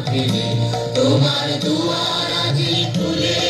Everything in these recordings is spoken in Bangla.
না তোমার দুয়ার আজি খুলে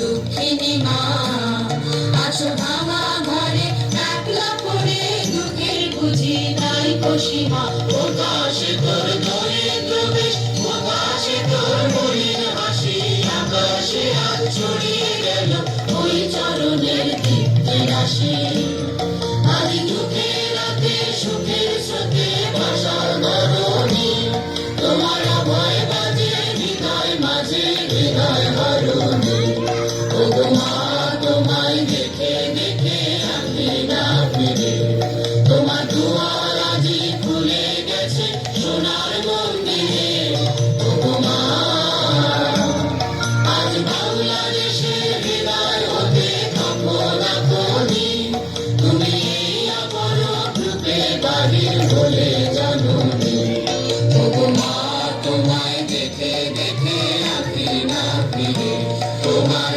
দুঃখিনী মা আছো ভাঙা ঘরে একলা পড়ে দুঃখের বুঝি নাই কষিমা ওকাশে তোর দরিদ্র বেশ ওকাশে তোর মলিন হাসি, আকাশে আজ ছড়িয়ে গেল, ওই চরণের দীপ্তি রাশি। তোমার